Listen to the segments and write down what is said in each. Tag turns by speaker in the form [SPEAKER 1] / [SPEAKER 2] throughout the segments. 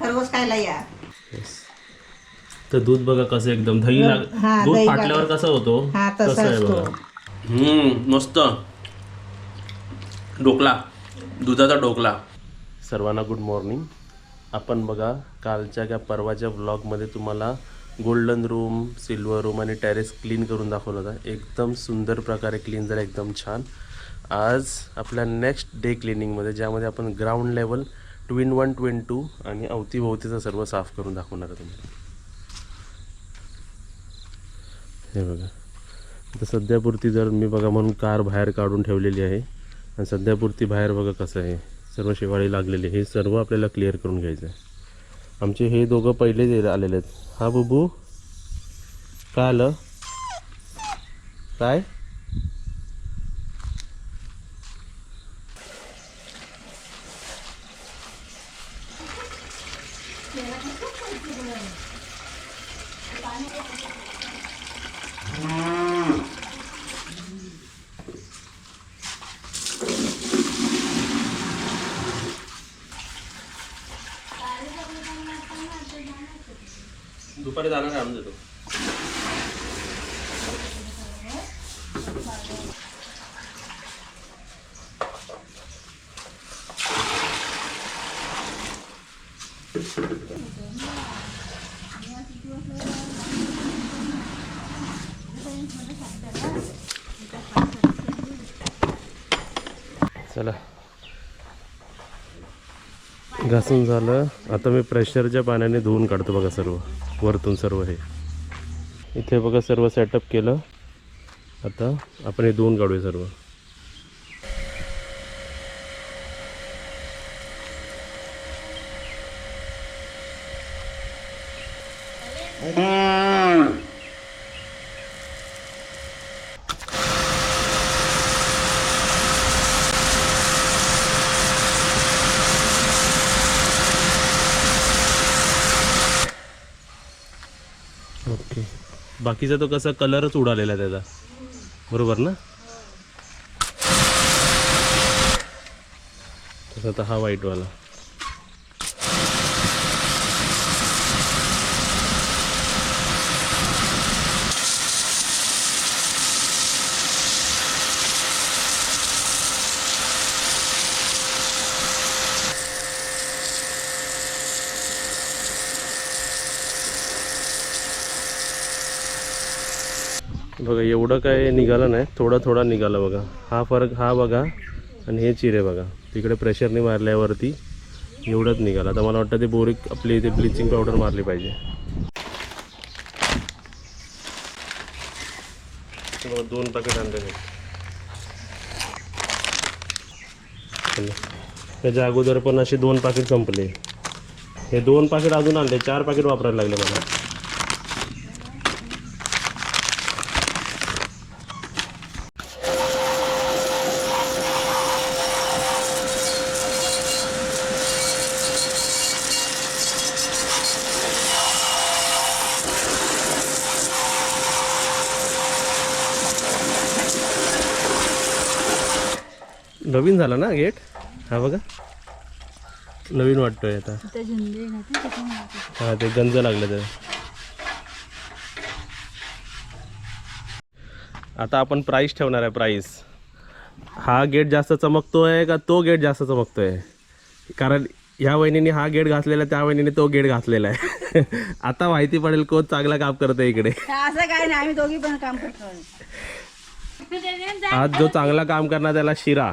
[SPEAKER 1] खरवस खायला या.
[SPEAKER 2] तर दूध बघा कसं एकदम दही लाग
[SPEAKER 1] हा,
[SPEAKER 2] दूध
[SPEAKER 1] दही
[SPEAKER 2] फाटल्यावर कसा होतो?
[SPEAKER 1] हा तसा
[SPEAKER 2] तसं आहे
[SPEAKER 1] असतो.
[SPEAKER 2] बघा. हम्म मस्त. ढोकला. दुधाचा ढोकला. सर्वांना गुड मॉर्निंग आपण बघा कालच्या त्या परवाच्या व्लॉगमध्ये तुम्हाला गोल्डन रूम सिल्वर रूम आणि टेरेस क्लीन करून दाखवलं होता. एकदम सुंदर प्रकारे क्लीन झालं एकदम छान. आज आपल्या नेक्स्ट डे क्लिनिंगमध्ये ज्यामध्ये आपण ground level twin one twin two आणि अवतीभोवतीचं सर्व साफ करून दाखवणार आहे तुम्हाला. हे बघा. आता सध्यापुरती जर मी बघा म्हणून कार बाहेर काढून ठेवलेली आहे. आणि सध्यापुरती बाहेर बघा कसं आहे. सर्व शेवाळी लागलेली हे सर्व आपल्याला क्लिअर करून घ्यायचं आहे. आमचे हे दोघं पहिलेच आलेले आहेत. हा बुबू. काय आलं? काय? दुपारी जाणार आहे देतो. चला. घासून झालं. आता मी प्रेशरच्या पाण्याने धुवून काढतो बघा सर्व. वरतून सर्व हे. इथे बघा सर्व सेटअप केलं. आता आपण हे धुवून काढूया सर्व. ओके बाकीचा तो कसा कलरच उडालेला आहे त्याचा. बरोबर ना? तसा तर हा व्हाईटवाला बघा एवढं काय निघालं नाही. थोडा थोडा निघाला बघा. हा फरक हा बघा आणि हे चिरे बघा. तिकडे प्रेशरने मारल्यावरती एवढंच निघाला. आता मला वाटतं ते बोरिक आपली इथे ब्लिचिंग पावडर मारली पाहिजे. दोन पॅकेट आणले त्याच्या अगोदर पण असे दोन पाकिट संपले. हे दोन पाकिट अजून आणले. चार पाकिट वापरायला लागले मला. नवीन झाला ना गेट? हा बघा. नवीन वाटतोय आता. हा ते गंज लागलं तर आता आपण प्राईस ठेवणार आहे प्राईस हा गेट जास्त चमकतोय का तो गेट जास्त चमकतोय? कारण ह्या वहिनीने हा गेट घासलेला आहे, त्या वहिनीने तो गेट घासलेला आहे. आता माहिती पडेल कोण चांगला काम करतोय इकडे.
[SPEAKER 1] असं काय नाही आम्ही दोघी पण काम करतो
[SPEAKER 2] आज जो चांगला काम करणार त्याला शिरा.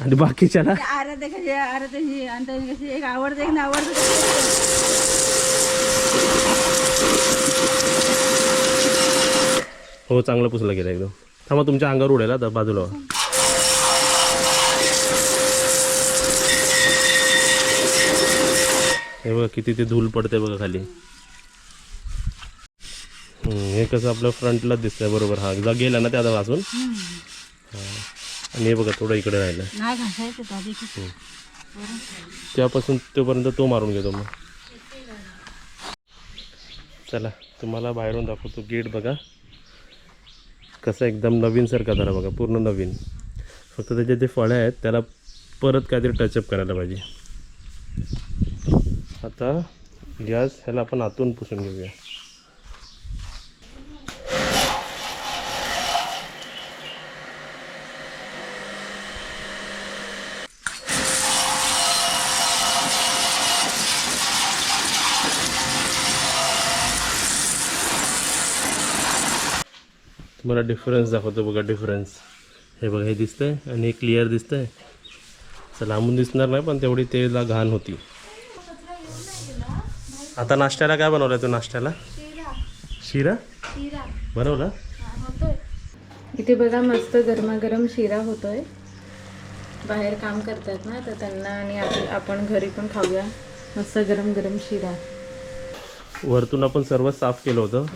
[SPEAKER 2] आणि बाकीच्याला?
[SPEAKER 1] आराध्य कशी आराध्याची आणि त्याची कशी एक आवडते एक
[SPEAKER 2] हो चांगलं पुसलं गेलं एकदम. थांबा तुमच्या अंगावर उडेल आता बाजूला. हे बघा किती ते धूल पडते बघा खाली. हे कसं आपलं फ्रंटला दिसतंय बरोबर. हा जा गेला ना त्याला वाचून आणि हे बघा थोडं इकडे राहिलं.
[SPEAKER 1] नाही घासायचं आधी
[SPEAKER 2] त्यापासून तोपर्यंत तो मारून घेतो मग. चला तुम्हाला बाहेरून दाखवतो गेट बघा. कसं एकदम नवीनसारखा झाला बघा पूर्ण नवीन. फक्त त्याचे जे फळं आहेत त्याला परत काहीतरी टचअप करायला पाहिजे. आता गॅस ह्याला आपण आतून पुसून घेऊया. तुम्हाला डिफरन्स दाखवतो बघा डिफरन्स हे बघा हे दिसतंय आणि हे क्लिअर दिसतंय. असं लांबून दिसणार नाही पण तेवढी तेला घाण होती. आता नाश्त्याला काय बनवलं तू नाश्त्याला? शिरा. बनवला?
[SPEAKER 3] इथे बघा मस्त गरमागरम शिरा होतोय. बाहेर काम करतात ना तर त्यांना आणि आप- आपण घरी पण खाऊया. मस्त गरम गरम शिरा.
[SPEAKER 2] वरतून आपण सर्व साफ केलं होतं.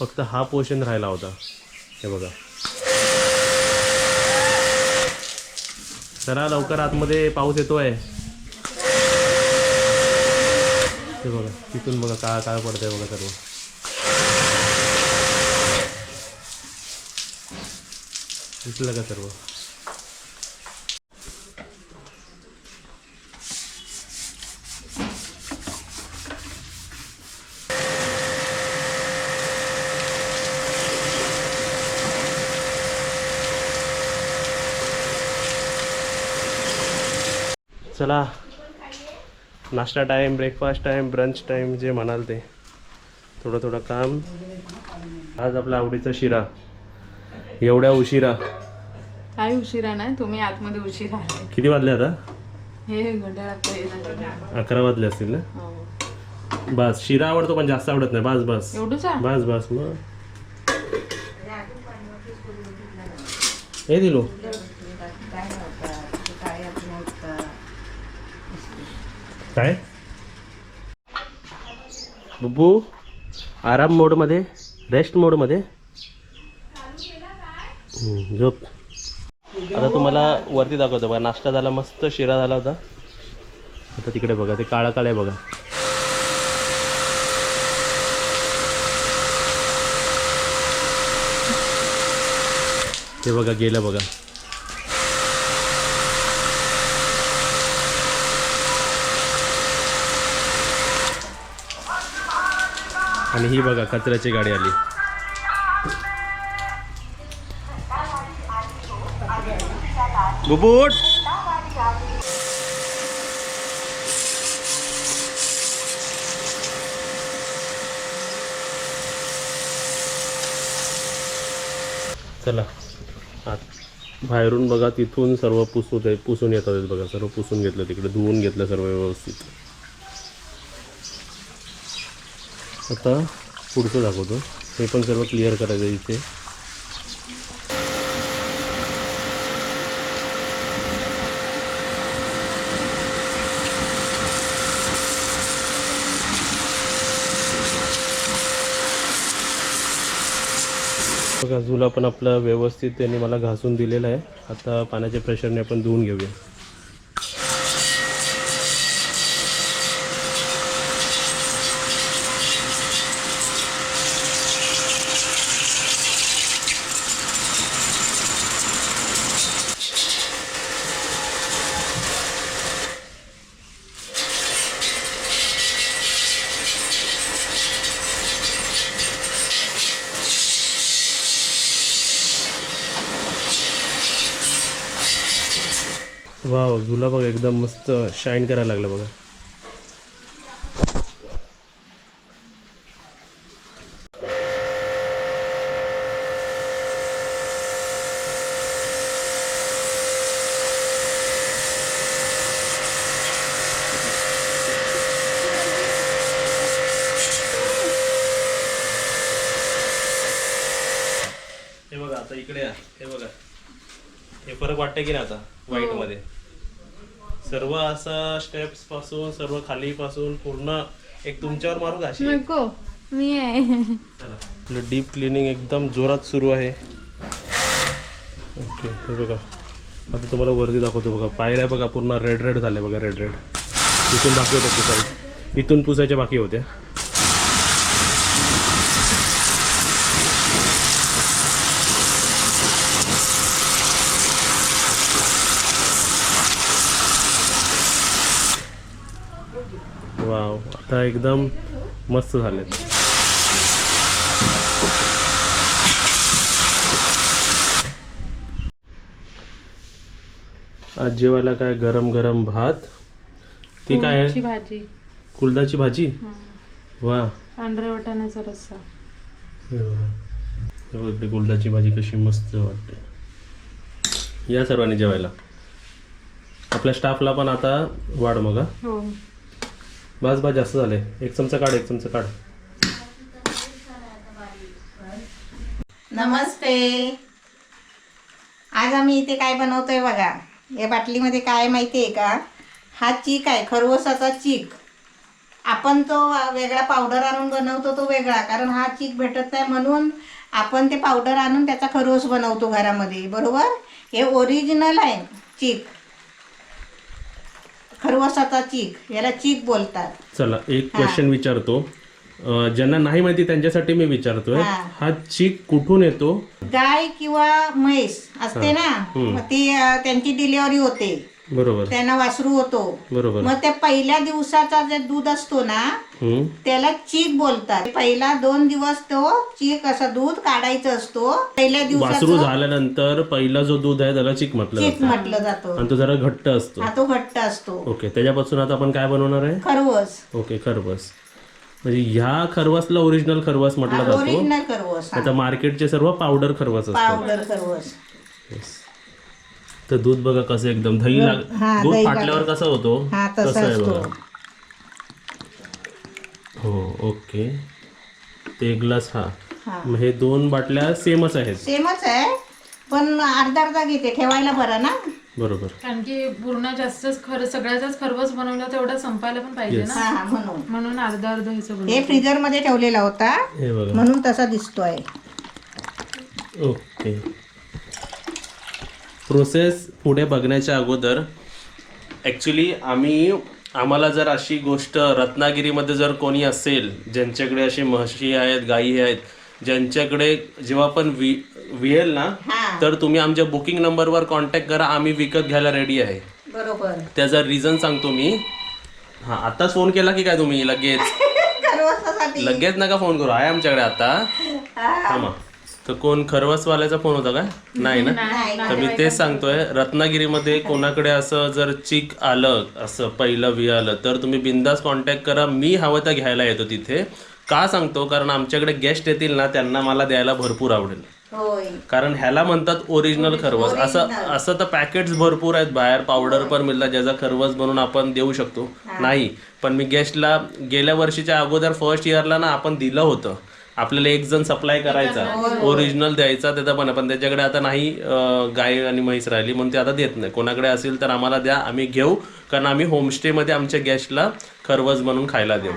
[SPEAKER 2] फक्त हा पोर्शन राहिला होता. हे बघा. चला लवकर आतमध्ये पाऊस येतोय. ते बघा तिथून बघा काळ काळ पडतंय बघा सर्व. दिसलं का सर्व? चला. नाश्ता time breakfast time brunch time जे म्हणाल ते. थोडं थोडं काम. आज आपला आवडीचा शिरा. एवढ्या उशिरा.
[SPEAKER 3] काय उशिरा नाही तुम्ही आतमध्ये उशिरा आले
[SPEAKER 2] किती वाजले आता?
[SPEAKER 3] हे हे झालं.
[SPEAKER 2] अकरा वाजले असतील ना?
[SPEAKER 3] हो.
[SPEAKER 2] बस शिरा आवडतो पण जास्त आवडत नाही. बस बस.
[SPEAKER 3] एवढंच? आहे?
[SPEAKER 2] बस बस मग. हे दिलो. काय? बुबू आराम मोडमध्ये रेस्ट मोडमध्ये झोप. आता तुम्हाला वरती दाखवतो बघा नाश्ता झाला मस्त शिरा झाला होता. आता तिकडे बघा ते काळा काळे बघा. ते बघा गेलं बघा. आणि ही बघा कचऱ्याची गाडी आली. बुबूट! चला बाहेरून बघा तिथून सर्व पुसून पुसून येतात बघा सर्व पुसून घेतलं तिकडे धुवून घेतलं सर्व व्यवस्थित. आता पुढचं दाखवतो. हे पण सर्व क्लिअर करायचं आहे इथे. बघा झुला पण आपला व्यवस्थित त्यांनी मला घासून दिलेला आहे. आता पाण्याच्या प्रेशरने आपण धुवून घेऊया. झुला बघा एकदम मस्त शाईन करायला लागलं बघा. हे बघा आता इकडे हे बघा. हे फरक वाटतं की नाही आता? व्हाईटमध्ये. सर्व असं स्टेप्सपासून सर्व खाली पासून पूर्ण एक तुमच्यावर मारू
[SPEAKER 3] नको मी आहे.
[SPEAKER 2] आपलं डीप क्लिनिंग एकदम जोरात सुरू आहे. ओके हे बघा. आता तुम्हाला वरती दाखवतो बघा. पायऱ्या बघा पूर्ण रेड रेड झाल्या बघा रेड रेड इथून बाकी पुसायला. इथून पुसायच्या बाकी होत्या. आता एकदम मस्त झालेत. आज जेवायला काय गरम गरम भात? ती काय आहे?
[SPEAKER 3] भाजी.
[SPEAKER 2] कुलदाची भाजी? वा.
[SPEAKER 3] पांढऱ्या वाटाण्याचा रस्सा.
[SPEAKER 2] इकडे कुलदाची भाजी कशी मस्त वाटते. या सर्वांनी जेवायला. आपल्या स्टाफला पण आता वाढ मग हा. बस बस जास्त झाले एक चमचा काढ एक चमचा काढ.
[SPEAKER 4] नमस्ते. आज आम्ही इथे काय बनवतोय बघा? या बाटलीमध्ये काय माहिती आहे का? हा चीक आहे खरवसाचा चीक. आपण तो वेगळा पावडर आणून बनवतो तो वेगळा. कारण हा चीक भेटत नाही म्हणून आपण ते पावडर आणून त्याचा खरवस बनवतो घरामध्ये. बरोबर? हे ओरिजिनल आहे चीक. खरवसाचा चीक याला चीक बोलतात.
[SPEAKER 2] चला एक क्वेश्चन विचारतो. अं, ज्यांना नाही माहिती त्यांच्यासाठी मी विचारतोय
[SPEAKER 4] हा.
[SPEAKER 2] हा चीक कुठून येतो?
[SPEAKER 4] गाय किंवा म्हैस असते ना? मग ती अं, त्यांची डिलिव्हरी होते.
[SPEAKER 2] बरोबर.
[SPEAKER 4] त्यांना वासरू होतो.
[SPEAKER 2] बरोबर.
[SPEAKER 4] मग त्या पहिल्या दिवसाचा जे दूध असतो ना
[SPEAKER 2] हम्म.
[SPEAKER 4] त्याला चीक बोलतात. पहिला दोन दिवस तो चीक असा दूध काढायचं असतो. पहिल्या
[SPEAKER 2] वासरू
[SPEAKER 4] दिवसाचं
[SPEAKER 2] झाल्यानंतर पहिला जो दूध आहे त्याला चीक म्हटलं
[SPEAKER 4] चीक
[SPEAKER 2] जातं.
[SPEAKER 4] म्हटलं जातं.
[SPEAKER 2] आणि तो जरा घट्ट असतो.
[SPEAKER 4] हा तो घट्ट असतो.
[SPEAKER 2] ओके त्याच्यापासून आता आपण काय बनवणार आहे?
[SPEAKER 4] खरवस.
[SPEAKER 2] ओके खरवस. म्हणजे ह्या खरवसला ओरिजिनल खरवस म्हटला जातो.
[SPEAKER 4] ओरिजिनल खरवस.
[SPEAKER 2] आता मार्केटचे सर्व पावडर खरवस असतात.
[SPEAKER 4] पावडर खरवस.
[SPEAKER 2] तर दूध बघा कसं एकदम दही लाग
[SPEAKER 4] हा,
[SPEAKER 2] दूध
[SPEAKER 4] दही
[SPEAKER 2] फाटल्यावर कसं होतो?
[SPEAKER 4] हा तसा
[SPEAKER 2] तसं आहे
[SPEAKER 4] असतो.
[SPEAKER 2] बघा. हो ओके. ते एक ग्लास हा.
[SPEAKER 4] हा.
[SPEAKER 2] मग हे दोन बाटल्या सेमच आहेत.
[SPEAKER 4] सेमच आहे पण अर्धा अर्धा घेते ठेवायला बरं ना?
[SPEAKER 2] बरोबर.
[SPEAKER 3] कारण की पूर्ण जास्तच खर सगळ्याचाच खरवस बनवला तेवढा संपायला पण पाहिजे ना?
[SPEAKER 4] हा हा म्हणून.
[SPEAKER 3] म्हणून अर्धा अर्धा ह्याचं बनवलं.
[SPEAKER 4] हे फ्रीजरमध्ये ठेवलेला होता
[SPEAKER 2] हे बघा.
[SPEAKER 4] म्हणून तसा दिसतोय.
[SPEAKER 2] ओके. प्रोसेस पुढे बघण्याच्या अगोदर ॲक्च्युली आम्ही आम्हाला जर अशी गोष्ट रत्नागिरीमध्ये जर कोणी असेल ज्यांच्याकडे अशी म्हशी आहेत गायी आहेत ज्यांच्याकडे जेव्हा पण वि विळेल ना तर तुम्ही आमच्या बुकिंग नंबरवर कॉन्टॅक्ट करा आम्ही विकत घ्यायला रेडी आहे.
[SPEAKER 4] बरोबर.
[SPEAKER 2] त्याचा रिझन सांगतो मी. हां आताच फोन केला की काय तुम्ही? लगेच. लगेच नका फोन करू. आहे आमच्याकडे आता. थांबा. तर कोण खरवसवाल्याचा फोन होता काय नाही ना? तर मी तेच सांगतोय रत्नागिरीमध्ये कोणाकडे असं जर चीक आलं असं पहिलं वी आलं तर तुम्ही बिंदास कॉन्टॅक्ट करा. मी हवं तर घ्यायला येतो तिथे. का सांगतो? कारण आमच्याकडे गेस्ट येतील ना त्यांना मला द्यायला भरपूर आवडेल. कारण ह्याला म्हणतात ओरिजिनल खरवस. असं असं तर पॅकेट्स भरपूर आहेत बाहेर पावडर पण मिळतात. ज्याचा खरवस बनवून आपण देऊ शकतो. नाही. पण मी गेस्टला गेल्या वर्षीच्या अगोदर फर्स्ट इयरला ना आपण दिलं होतं. आपल्याला एक जण सप्लाय करायचा. ओरिजिनल द्यायचा त्याचा पण. पण त्याच्याकडे आता नाही गाय आणि म्हैस राहिली म्हणून ते आता देत नाही. कोणाकडे असेल तर आम्हाला द्या आम्ही घेऊ. कारण आम्ही होमस्टेमध्ये आमच्या गेस्टला खरवस बनवून खायला देऊ.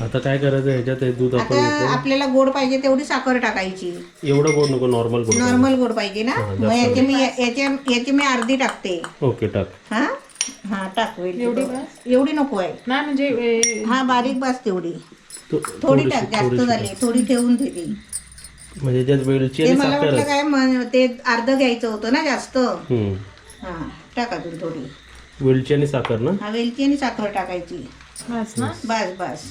[SPEAKER 2] आता काय करायचं ह्याच्यात हे दूध आपण
[SPEAKER 4] आता आपल्याला गोड पाहिजे तेवढी साखर टाकायची.
[SPEAKER 2] एवढं गोड नको नॉर्मल गोड
[SPEAKER 4] नॉर्मल गोड पाहिजे ना? मग याची मी याची मी अर्धी टाकते.
[SPEAKER 2] ओके टाक.
[SPEAKER 4] हा? हा टाक एवढी नको आहे.
[SPEAKER 3] नाही म्हणजे ए,
[SPEAKER 4] हा बारीक बास तेवढी. थोडी टाक जास्त झाली. थोडी ठेवून दिली
[SPEAKER 2] म्हणजे त्यात वेलची
[SPEAKER 4] ते
[SPEAKER 2] आणि
[SPEAKER 4] मला वाटलं काय म- ते अर्ध घ्यायचं होतं ना जास्त.
[SPEAKER 2] हम्म.
[SPEAKER 4] हा टाक अजून थोडी.
[SPEAKER 2] वेलची आणि साखर ना?
[SPEAKER 4] हा वेलची आणि साखर टाकायची.
[SPEAKER 3] बस ना?
[SPEAKER 4] बस बस.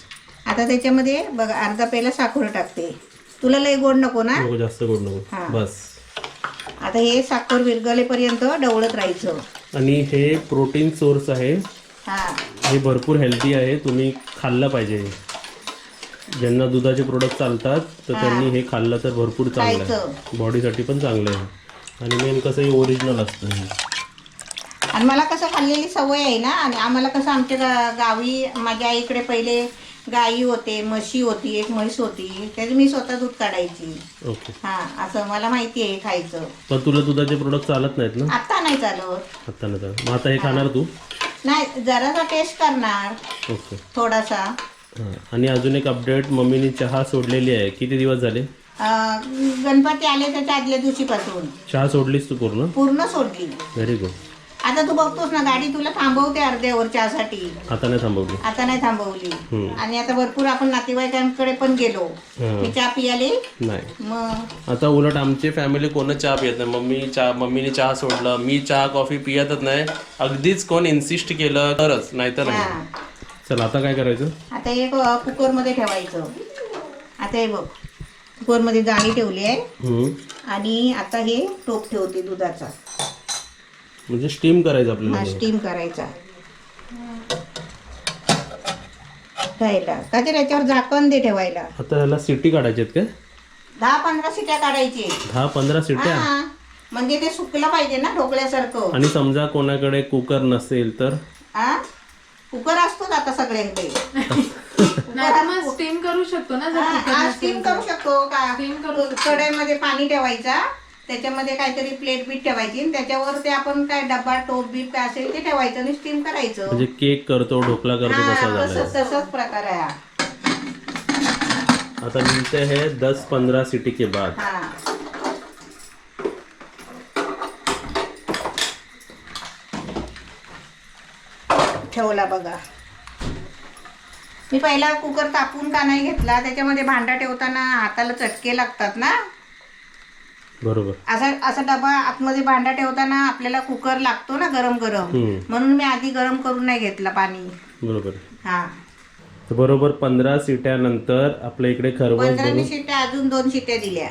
[SPEAKER 4] आता त्याच्यामध्ये बघ अर्धा पेला साखर टाकते. तुला लय गोड नको ना?
[SPEAKER 2] नको जास्त गोड नको.
[SPEAKER 4] हा.
[SPEAKER 2] बस.
[SPEAKER 4] आता हे साखर विरगलेपर्यंत डवळत राहायचं.
[SPEAKER 2] आणि हे प्रोटीन सोर्स आहे.
[SPEAKER 4] हा.
[SPEAKER 2] हे भरपूर हेल्दी आहे. तुम्ही खाल्लं पाहिजे. ज्यांना दुधाचे प्रोडक्ट चालतात तर त्यांनी हे खाल्लं तर भरपूर चांगलं. आहे. बॉडीसाठी पण चांगलं आहे. आणि मेन कसं हे ओरिजिनल असतं हे.
[SPEAKER 4] आणि मला कसं खाल्लेली सवय आहे ना आणि आम्हाला कसं आमच्या गा गावी माझ्या आईकडे पहिले गाई होते म्हशी होती एक म्हैस होती त्याची मी स्वतः दूध काढायची.
[SPEAKER 2] ओके.
[SPEAKER 4] हा असं मला माहिती आहे खायचं.
[SPEAKER 2] पण तुला दुधाचे प्रोडक्ट चालत नाहीत ना?
[SPEAKER 4] आता नाही चालत.
[SPEAKER 2] आता नाही चालत. मग आता हे खाणार तू?
[SPEAKER 4] नाही जरासा टेस्ट करणार.
[SPEAKER 2] ओके.
[SPEAKER 4] थोडासा.
[SPEAKER 2] हां. आणि अजून एक अपडेट मम्मीने चहा सोडलेली आहे. किती दिवस झाले?
[SPEAKER 4] अं, गणपती आले त्याच्या आदल्या दिवशीपासून.
[SPEAKER 2] चहा सोडलीस तू पूर्ण?
[SPEAKER 4] पूर्ण सोडली.
[SPEAKER 2] व्हेरी गुड
[SPEAKER 4] आता तू बघतोस ना गाडी तुला थांबवते अर्ध्यावर चहासाठी
[SPEAKER 2] आता नाही थांबवली.
[SPEAKER 4] आता नाही थांबवली. आणि आता भरपूर आपण नातेवाईकांकडे पण गेलो. मी चहा पियाले?
[SPEAKER 2] नाही.
[SPEAKER 4] मग?
[SPEAKER 2] आता उलट आमची फॅमिली कोणच चहा पियत नाही. मम्मी चहा मम्मीने चहा सोडलं. मी चहा कॉफी पियतच नाही. अगदीच कोण इन्सिस्ट केलं तरच नाहीतर नाही.
[SPEAKER 4] हा.
[SPEAKER 2] चल आता काय करायचं?
[SPEAKER 4] आता हे क- कुकरमध्ये ठेवायचं. आता हे बघ. कुकरमध्ये जाळी ठेवली आहे.
[SPEAKER 2] हम्म.
[SPEAKER 4] आणि आता हे टोप ठेवते दुधाचा.
[SPEAKER 2] म्हणजे स्टीम करायचं
[SPEAKER 4] हा
[SPEAKER 2] आपल्याला.
[SPEAKER 4] स्टीम करायचा. राहिला का ते त्याच्यावर झाकण दे ठेवायला.
[SPEAKER 2] आता ह्याला सिटी काढायची आहेत काय?
[SPEAKER 4] दहा पंधरा शिट्या काढायची.
[SPEAKER 2] दहा पंधरा सिट्या?
[SPEAKER 4] हा. म्हणजे ते सुकलं पाहिजे ना ढोकल्यासारखं
[SPEAKER 2] आणि समजा कोणाकडे कुकर नसेल तर?
[SPEAKER 4] हा कुकर असतोच आता सगळ्यांकडे.
[SPEAKER 3] नाही तर मग स्टीम करू शकतो ना जर कुकर नसेल
[SPEAKER 4] स्टीम
[SPEAKER 3] तर.
[SPEAKER 4] करू शकतो का?
[SPEAKER 3] Steam करू
[SPEAKER 4] कढईमध्ये पाणी ठेवायचा. त्याच्यामध्ये काहीतरी प्लेट बीट ठेवायची आणि त्याच्यावर ते आपण काय डब्बा टोप बीप काय असेल ते ठेवायचं आणि स्टीम करायचं.
[SPEAKER 2] म्हणजे केक करतो ढोकला करतो
[SPEAKER 4] हा तसंच तसंच प्रकार आहे हा.
[SPEAKER 2] आता मिलते है दस पंद्रह सिटी के बाद.
[SPEAKER 4] हा. ठेवला बघा. मी पहिला कुकर तापून का नाही घेतला त्याच्यामध्ये भांडा ठेवताना हाताला चटके लागतात ना?
[SPEAKER 2] बरोबर.
[SPEAKER 4] असा असा डबा आतमध्ये भांडा ठेवताना आपल्याला कुकर लागतो ना गरम गरम
[SPEAKER 2] हम्म.
[SPEAKER 4] म्हणून मी आधी गरम करून नाही घेतला पाणी.
[SPEAKER 2] बरोबर.
[SPEAKER 4] हा.
[SPEAKER 2] तर बरोबर पंधरा सिट्यानंतर आपल्या इकडे खरवस
[SPEAKER 4] पंधरा शिट्ट्या अजून दोन शिट्ट्या दिल्या.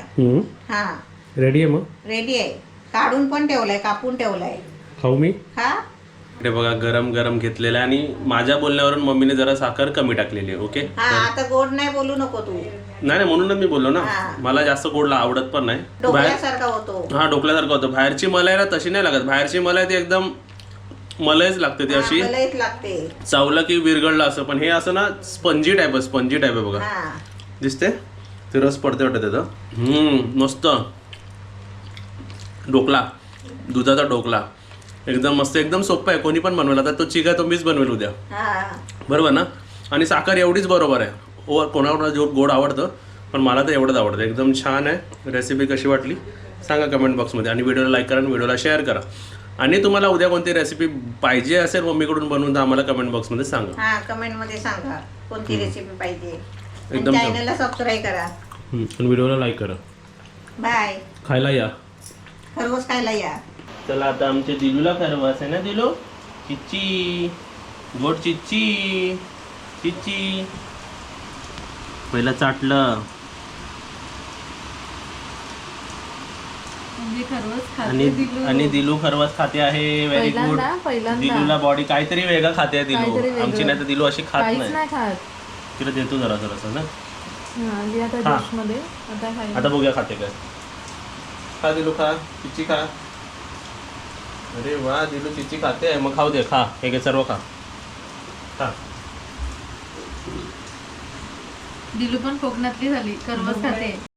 [SPEAKER 4] हा.
[SPEAKER 2] रेडी आहे मग?
[SPEAKER 4] रेडी आहे. काढून पण ठेवलाय कापून ठेवलाय.
[SPEAKER 2] खाऊ मी?
[SPEAKER 4] हा?
[SPEAKER 2] इकडे बघा गरम गरम घेतलेलं आणि माझ्या बोलण्यावरून मम्मीने जरा साखर कमी टाकलेली आहे ओके
[SPEAKER 4] हा आता गोड नाही बोलू नको तू.
[SPEAKER 2] नाही नाही म्हणूनच मी बोललो ना. मला जास्त गोड आवडत पण नाही. बाहेर
[SPEAKER 4] डोकल्यासारखा होतो.
[SPEAKER 2] हा डोकल्यासारखं होतं. बाहेरची मलाई ना तशी नाही लागत. बाहेरची मलाई ती एकदम मलाईच लागते ती अशी.
[SPEAKER 4] लागते.
[SPEAKER 2] चावलं की विरघळलं असं पण हे असं ना स्पंजी टाईप आहे स्पंजी टाईप आहे बघा.
[SPEAKER 4] हा.
[SPEAKER 2] दिसते ते रस पडते वाटत त्याचं. हम्म मस्त. ढोकला. दुधाचा ढोकला. एकदम मस्त एकदम सोपं आहे. कोणी पण बनवेल. आता तो चिका तो मीच बनवेल उद्या.
[SPEAKER 4] हा.
[SPEAKER 2] बरोबर ना? आणि साखर एवढीच बरोबर आहे. ओ कोणाकोणा जो गोड आवडतं पण मला तर एवढंच आवडतं. एकदम छान आहे. रेसिपी कशी वाटली? सांगा कमेंट बॉक्समध्ये आणि व्हिडिओला लाईक करा आणि व्हिडिओला शेअर करा. आणि तुम्हाला उद्या कोणती रेसिपी पाहिजे असेल मम्मीकडून बनवून तर आम्हाला कमेंट बॉक्समध्ये सांगा.
[SPEAKER 4] हा कमेंटमध्ये सांगा. कोणती रेसिपी पाहिजे?
[SPEAKER 2] एकदम छान.
[SPEAKER 4] चॅनलला सबस्क्राईब करा.
[SPEAKER 2] हम्म, आणि व्हिडिओला लाईक करा.
[SPEAKER 4] बाय
[SPEAKER 2] खायला या.
[SPEAKER 4] खरवस खायला या.
[SPEAKER 2] चला आता आमच्या दिलूला खरवास आहे ना दिलू? चिच्ची. गोड चिच्ची. चिच्ची. पहिला चाटलं.
[SPEAKER 3] म्हणजे
[SPEAKER 2] आणि आणि दिलू खरवास खाते आहे. व्हेरी गुड दिलूला बॉडी काहीतरी वेगळं खाते आहे दिलू. आमची नाही तर दिलू अशी खात नाही. तिला देतो जरा जरासं ना
[SPEAKER 3] हा, आता
[SPEAKER 2] बघूया खाते काय. खा दिलू खा. चिच्ची खा. अरे वा दिलू तिची खाते. आहे मग खाऊ दे खा. हे घे सर्व खा. खा.
[SPEAKER 3] दिलू पण कोकणातली झाली. सर्वच खाते.